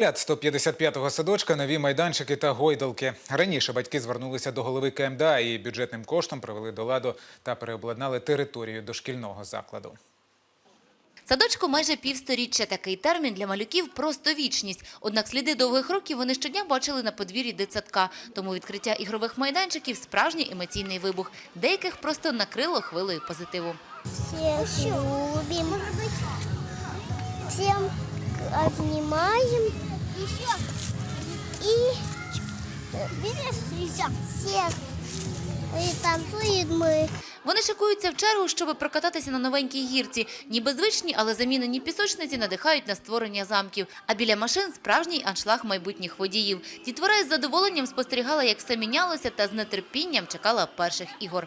Ряд 155-го садочка, нові майданчики та гойдалки. Раніше батьки звернулися до голови КМДА і бюджетним коштом привели до ладу та переобладнали територію дошкільного закладу. Садочку майже півсторіччя. Такий термін для малюків – просто вічність. Однак сліди довгих років вони щодня бачили на подвір'ї дитсадка. Тому відкриття ігрових майданчиків – справжній емоційний вибух. Деяких просто накрило хвилею позитиву. Всех любим. Всем обнимаем. И всех и танцуем мы. Вони шикуються в чергу, щоб прокататися на новенькій гірці. Ніби звичні, але замінені пісочниці надихають на створення замків. А біля машин – справжній аншлаг майбутніх водіїв. Дітвора із задоволенням спостерігала, як все мінялося, та з нетерпінням чекала перших ігор.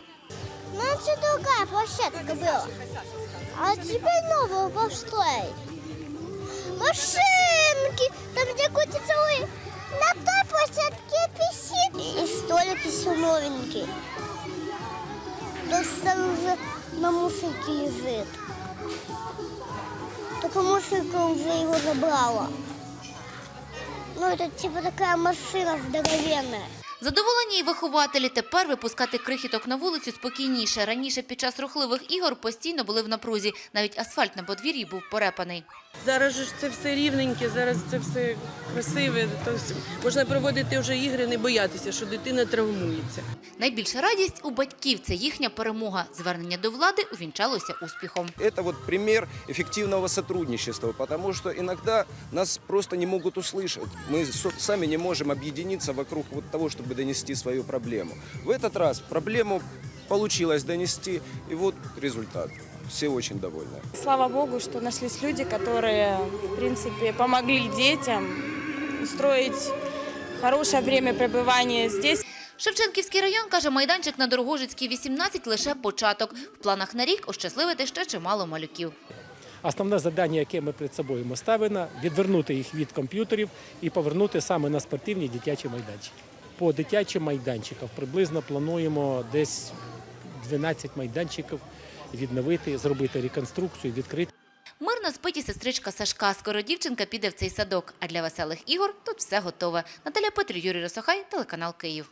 Раньше другая площадка была. А теперь новая построили. Машинки, новенькие. Просто уже на мусорке лежит. Только мусорка уже его забрала. Ну, это типа такая машина здоровенная. Задоволені і вихователі тепер випускати крихіток на вулицю спокійніше. Раніше під час рухливих ігор постійно були в напрузі. Навіть асфальт на подвір'ї був порепаний. Зараз же ж це все рівненьке, зараз це все красиве. Тобто можна проводити вже ігри, не боятися, що дитина травмується. Найбільша радість у батьків – це їхня перемога. Звернення до влади увінчалося успіхом. Это вот пример эффективного сотрудничества, потому что иногда нас просто не могут услышать. Мы со- сами не можем объединиться вокруг вот того, чтобы донести свою проблему. В этот раз проблему получилось донести, и вот результат. Все очень довольны. Слава Богу, что нашлись люди, которые, в принципе, помогли детям устроить хорошее время пребывания здесь. Шевченківський район, каже, майданчик на Дорогожицькій 18 – лише початок. В планах на рік ощасливити ще чимало малюків. Основне завдання, яке ми перед собою ставимо, відвернути їх від комп'ютерів і повернути саме на спортивні дитячі майданчики. По дитячим майданчикам приблизно плануємо десь 12 майданчиків відновити, зробити реконструкцію, відкрити. Мирно спить і сестричка Сашка. Скоро дівчинка піде в цей садок. А для веселих ігор тут все готове. Наталя Петрі, Юрій Росохай, телеканал Київ.